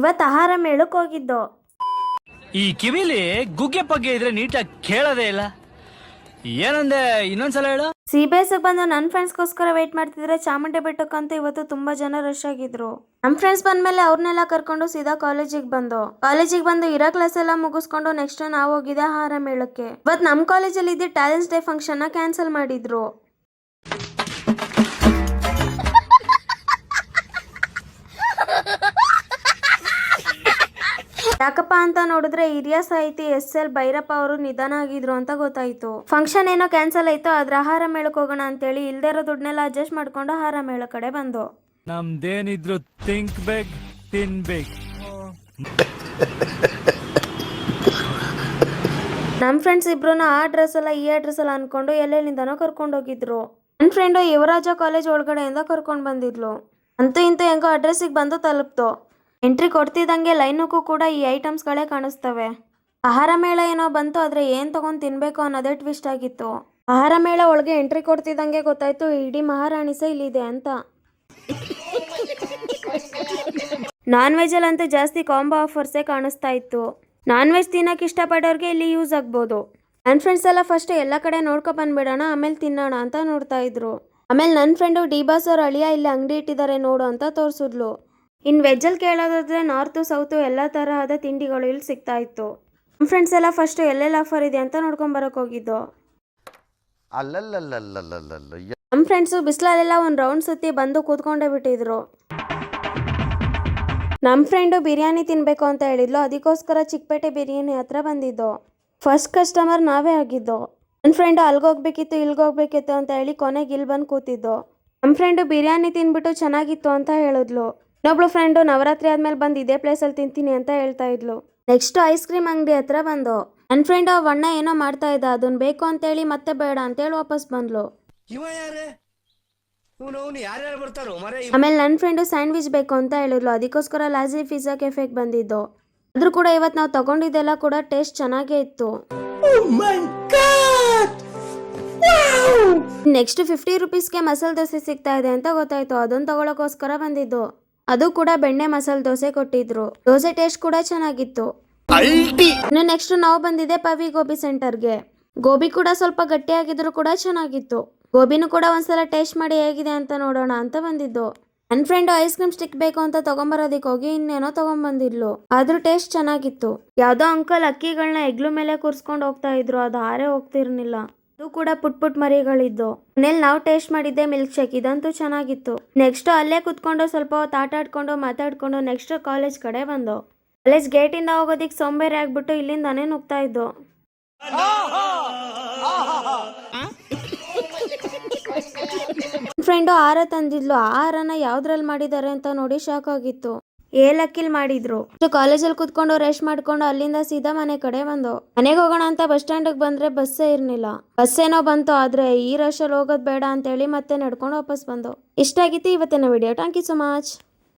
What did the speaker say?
ಇವತ್ತು ಆಹಾರ ಮೇಳಕ್ಕೆ ಹೋಗಿದ್ದು? ಈ ಕಿವಿಲಿ ಗುಗ್ಗೆ ಪಗ್ಗೆ ಇದ್ರೆ ನೀಟಾಗಿ ಕೇಳೋದೇ ಇಲ್ಲ. ಏನಂದೆ ಇನ್ನೊಂದ್ಸಲ ಹೇಳು? ಸಿ ಬಿ ಎಸ್ ಬಂದು ನನ್ನ ಫ್ರೆಂಡ್ಸ್ಗೋಸ್ಕರ ವೇಟ್ ಮಾಡ್ತಿದ್ರೆ ಚಾಮುಂಡಿ ಬೆಟ್ಟಕ್ಕಂತೂ ಇವತ್ತು ತುಂಬಾ ಜನ ರಶ್ ಆಗಿದ್ರು. ನಮ್ಮ ಫ್ರೆಂಡ್ಸ್ ಬಂದ್ಮೇಲೆ ಅವ್ರನ್ನೆಲ್ಲ ಕರ್ಕೊಂಡು ಸೀದಾ ಕಾಲೇಜಿಗೆ ಬಂದು. ಕಾಲೇಜಿಗೆ ಬಂದು ಇರೋ ಕ್ಲಾಸ್ ಎಲ್ಲ ಮುಗಿಸ್ಕೊಂಡು ನೆಕ್ಸ್ಟ್ ನಾವು ಹೋಗಿದ್ದೆ ಆಹಾರ ಮೇಳಕ್ಕೆ. ಇವತ್ತು ನಮ್ಮ ಕಾಲೇಜಲ್ಲಿ ಇದ್ದ ಟ್ಯಾಲೆಂಟ್ಸ್ ಡೇ ಫಂಕ್ಷನ್ನ ಕ್ಯಾನ್ಸಲ್ ಮಾಡಿದ್ರು. ಯಾಕಪ್ಪ ಅಂತ ನೋಡಿದ್ರೆ ಹಿರಿಯ ಸಾಹಿತಿ ಎಸ್ ಎಲ್ ಭೈರಪ್ಪ ಅವರು ನಿಧನ ಆಗಿದ್ರು ಅಂತ ಗೊತ್ತಾಯ್ತು. ಫಂಕ್ಷನ್ ಏನೋ ಕ್ಯಾನ್ಸಲ್ ಆಯ್ತು ಆದ್ರೆ ಆಹಾರ ಮೇಳಕ್ಕೆ ಹೋಗೋಣ ಅಂತೇಳಿ ಇಲ್ದೇ ಇರೋ ದುಡ್ಡನ್ನೆಲ್ಲ ಅಡ್ಜಸ್ಟ್ ಮಾಡ್ಕೊಂಡು ಆಹಾರ ಮೇಳ ಕಡೆ ಬಂದು. ನಮ್ದೇನಿದ್ರು ಥಿಂಕ್ ಬೇಕ್ ತಿನ್ಬೇಕು ನಮ್ಮ ಫ್ರೆಂಡ್ಸ್ ಇಬ್ರು ಆ ಡ್ರೆಸ್ ಅಲ್ಲ ಈ ಅಡ್ರೆಸ್ ಅಲ್ಲ ಅನ್ಕೊಂಡು ಎಲ್ಲೆಲ್ಲಿಂದನೋ ಕರ್ಕೊಂಡು ಹೋಗಿದ್ರು. ನನ್ನ ಫ್ರೆಂಡು ಯುವರಾಜ ಕಾಲೇಜ್ ಒಳಗಡೆಯಿಂದ ಕರ್ಕೊಂಡು ಬಂದಿದ್ಲು. ಅಂತೂ ಇಂತೂ ಹೆಂಗೋ ಅಡ್ರೆಸ್ಸಿಗೆ ಬಂದು ತಲುಪ್ತು. ಎಂಟ್ರಿ ಕೊಡ್ತಿದ್ದಂಗೆ ಲೈನಕ್ಕೂ ಕೂಡ ಈ ಐಟಮ್ಸ್ಗಳೇ ಕಾಣಿಸ್ತವೆ. ಆಹಾರ ಮೇಳ ಏನೋ ಬಂತು, ಆದರೆ ಏನು ತಗೊಂಡು ತಿನ್ಬೇಕು ಅನ್ನೋದೇ ಟ್ವಿಸ್ಟ್ ಆಗಿತ್ತು. ಆಹಾರ ಮೇಳ ಒಳಗೆ ಎಂಟ್ರಿ ಕೊಡ್ತಿದ್ದಂಗೆ ಗೊತ್ತಾಯ್ತು, ಇಡೀ ಮಹಾರಾಣಿ ಸಹ ಇಲ್ಲಿದೆ ಅಂತ. ನಾನ್ ವೆಜ್ಜಲ್ಲಂತೂ ಜಾಸ್ತಿ ಕಾಂಬೋ ಆಫರ್ಸೇ ಕಾಣಿಸ್ತಾ ಇತ್ತು. ನಾನ್ ವೆಜ್ ತಿನ್ನಕ್ಕೆ ಇಷ್ಟಪಡೋರಿಗೆ ಇಲ್ಲಿ ಯೂಸ್ ಆಗ್ಬೋದು. ನನ್ನ ಫ್ರೆಂಡ್ಸ್ ಎಲ್ಲ ಫಸ್ಟ್ ಎಲ್ಲ ಕಡೆ ನೋಡ್ಕೊ ಬಂದ್ಬಿಡೋಣ, ಆಮೇಲೆ ತಿನ್ನೋಣ ಅಂತ ನೋಡ್ತಾ ಇದ್ರು. ಆಮೇಲೆ ನನ್ನ ಫ್ರೆಂಡು ಡಿಬಾಸ್ ಅವ್ರ ಅಳಿಯ ಇಲ್ಲಿ ಅಂಗಡಿ ಇಟ್ಟಿದ್ದಾರೆ ನೋಡು ಅಂತ ತೋರಿಸಿದ್ಲು. ಇನ್ನು ವೆಜ್ಜಲ್ಲಿ ಕೇಳೋದಾದರೆ ನಾರ್ತು ಸೌತು ಎಲ್ಲ ತರಹದ ತಿಂಡಿಗಳು ಇಲ್ಲಿ ಸಿಗ್ತಾ ಇತ್ತು. ನಮ್ಮ ಫ್ರೆಂಡ್ಸ್ ಎಲ್ಲ ಫಸ್ಟ್ ಎಲ್ಲೆಲ್ಲಿ ಆಫರ್ ಇದೆ ಅಂತ ನೋಡ್ಕೊಂಬರಕ್ಕೆ ಹೋಗಿದ್ದು. ಅಲ್ಲಲ್ಲಲ್ಲಲ್ಲಲ್ಲಲ್ಲ ನಮ್ಮ ಫ್ರೆಂಡ್ಸು ಬಿಸಿಲಲ್ಲೆಲ್ಲ ಒಂದು ರೌಂಡ್ ಸುತ್ತಿ ಬಂದು ಕೂತ್ಕೊಂಡೇ ಬಿಟ್ಟಿದ್ರು. ನಮ್ಮ ಫ್ರೆಂಡು ಬಿರಿಯಾನಿ ತಿನ್ನಬೇಕು ಅಂತ ಹೇಳಿದ್ಲು ಅದಕ್ಕೋಸ್ಕರ ಚಿಕ್ಕಪೇಟೆ ಬಿರಿಯಾನಿ ಹತ್ರ ಬಂದಿದ್ದು. ಫಸ್ಟ್ ಕಸ್ಟಮರ್ ನಾವೇ ಆಗಿದ್ದು. ನನ್ನ ಫ್ರೆಂಡು ಅಲ್ಗೋಗ್ಬೇಕಿತ್ತು ಇಲ್ಗೋಗ್ಬೇಕಿತ್ತು ಅಂತ ಹೇಳಿ ಕೊನೆಗೆ ಇಲ್ಲಿ ಬಂದು ಕೂತಿದ್ದು. ನಮ್ಮ ಫ್ರೆಂಡು ಬಿರಿಯಾನಿ ತಿನ್ಬಿಟ್ಟು ಚೆನ್ನಾಗಿತ್ತು ಅಂತ ಹೇಳಿದ್ಲು. ಇನ್ನೊಬ್ಳು ಫ್ರೆಂಡು ನವರಾತ್ರಿ ಆದ್ಮೇಲೆ ಬಂದು ಇದೇ ಪ್ಲೇಸಲ್ಲಿ ತಿಂತೀನಿ ಅಂತ ಹೇಳ್ತಾ ಇದ್ಲು. ನೆಕ್ಸ್ಟ್ ಐಸ್ ಕ್ರೀಮ್ ಅಂಗಡಿ ಹತ್ರ ಬಂದು ನನ್ನ ಫ್ರೆಂಡ್ ಅವಣ್ಣ ಅಣ್ಣ ಏನೋ ಮಾಡ್ತಾ ಇದ್ದ ಅದನ್ ಬೇಕು ಅಂತೇಳಿ ಮತ್ತೆ ಬೇಡ ಅಂತೇಳಿ ವಾಪಸ್ ಬಂದ್ಲು. ಆಮೇಲೆ ನನ್ನ ಫ್ರೆಂಡು ಸ್ಯಾಂಡ್ವಿಚ್ ಬೇಕು ಅಂತ ಹೇಳಿದ್ಲು. ಅದಕ್ಕೋಸ್ಕರ ಲಾಜಿ ಪಿಜ್ಜಾ ಕೆಫೆಗೆ ಬಂದಿದ್ದು. ಆದ್ರೂ ಕೂಡ ಇವತ್ತು ನಾವು ತಗೊಂಡಿದ್ದೆಲ್ಲ ಕೂಡ ಟೇಸ್ಟ್ ಚೆನ್ನಾಗೇ ಇತ್ತು. ನೆಕ್ಸ್ಟ್ ಫಿಫ್ಟಿ ರುಪೀಸ್ಗೆ ಮಸಾಲೆ ದೋಸೆ ಸಿಗ್ತಾ ಇದೆ ಅಂತ ಗೊತ್ತಾಯ್ತು. ಅದನ್ನು ತಗೊಳಕೋಸ್ಕರ ಬಂದಿದ್ದು. ಅದು ಕೂಡ ಬೆಣ್ಣೆ ಮಸಾಲೆ ದೋಸೆ ಕೊಟ್ಟಿದ್ರು. ದೋಸೆ ಟೇಸ್ಟ್ ಕೂಡ ಚೆನ್ನಾಗಿತ್ತು. ಇನ್ನು ನೆಕ್ಸ್ಟ್ ನಾವು ಬಂದಿದೆ ಪವಿ ಗೋಬಿ ಸೆಂಟರ್ಗೆ ಗೋಬಿ ಕೂಡ ಸ್ವಲ್ಪ ಗಟ್ಟಿಯಾಗಿದ್ರು ಕೂಡ ಚೆನ್ನಾಗಿತ್ತು. ಗೋಬಿನೂ ಕೂಡ ಒಂದ್ಸಲ ಟೇಸ್ಟ್ ಮಾಡಿ ಹೇಗಿದೆ ಅಂತ ನೋಡೋಣ ಅಂತ ಬಂದಿದ್ದು. ನನ್ನ ಫ್ರೆಂಡ್ ಐಸ್ ಕ್ರೀಮ್ ಸ್ಟಿಕ್ ಬೇಕು ಅಂತ ತಗೊಂಬರೋದಕ್ಕೆ ಹೋಗಿ ಇನ್ನೇನೋ ತಗೊಂಬಂದಿದ್ಲು. ಆದ್ರೂ ಟೇಸ್ಟ್ ಚೆನ್ನಾಗಿತ್ತು. ಯಾವ್ದೋ ಅಂಕಲ್ ಅಕ್ಕಿಗಳನ್ನ ಎಗ್ಲು ಮೇಲೆ ಕೂರ್ಸ್ಕೊಂಡು ಹೋಗ್ತಾ ಇದ್ರು ಅದು ಹಾರೇ ಹೋಗ್ತಿರ್ಲಿಲ್ಲ. ಅದು ಕೂಡ ಪುಟ್ ಪುಟ್ ಮರಿಗಳಿದ್ದು ಮನೇಲಿ ನಾವು ಟೇಸ್ಟ್ ಮಾಡಿದ್ದೆ ಮಿಲ್ಕ್ ಶೇಕ್. ಇದಂತೂ ಚೆನ್ನಾಗಿತ್ತು. ನೆಕ್ಸ್ಟ್ ಅಲ್ಲೇ ಕುತ್ಕೊಂಡು ಸ್ವಲ್ಪ ಹೊತ್ತು ಆಟ ಆಡ್ಕೊಂಡು ಮಾತಾಡ್ಕೊಂಡು ನೆಕ್ಸ್ಟ್ ಕಾಲೇಜ್ ಕಡೆ ಬಂದು ಕಾಲೇಜ್ ಗೇಟಿಂದ ಹೋಗೋದಿಕ್ ಸೋಂಬೇರಿ ಆಗ್ಬಿಟ್ಟು ಇಲ್ಲಿಂದಾನೇ ನುಗ್ತಾ ಇದ್ದು ಫ್ರೆಂಡು ಆಹಾರ ತಂದಿದ್ಲು. ಆ ಆಹಾರನ ಯಾವ್ದ್ರಲ್ಲಿ ಮಾಡಿದ್ದಾರೆ ಅಂತ ನೋಡಿ ಶಾಕ್ ಆಗಿತ್ತು. ಏಲಕ್ಕಿಲ್ ಮಾಡಿದ್ರು. ಕಾಲೇಜಲ್ಲಿ ಕುತ್ಕೊಂಡು ರೆಸ್ಟ್ ಮಾಡ್ಕೊಂಡು ಅಲ್ಲಿಂದ ಸೀದಾ ಮನೆ ಕಡೆ ಬಂದು. ಮನೆಗೆ ಹೋಗೋಣ ಅಂತ ಬಸ್ ಸ್ಟ್ಯಾಂಡ್ ಬಂದ್ರೆ ಬಸ್ಸೇ ಇರ್ಲಿಲ್ಲ ಬಸ್ ಏನೋ ಬಂತು, ಆದ್ರೆ ಈ ರಶಲ್ಲಿ ಹೋಗೋದ್ ಬೇಡ ಅಂತೇಳಿ ಮತ್ತೆ ನಡ್ಕೊಂಡು ವಾಪಸ್ ಬಂದು. ಇಷ್ಟ ಆಗಿತ್ತು ಇವತ್ತಿನ video. Thank you so much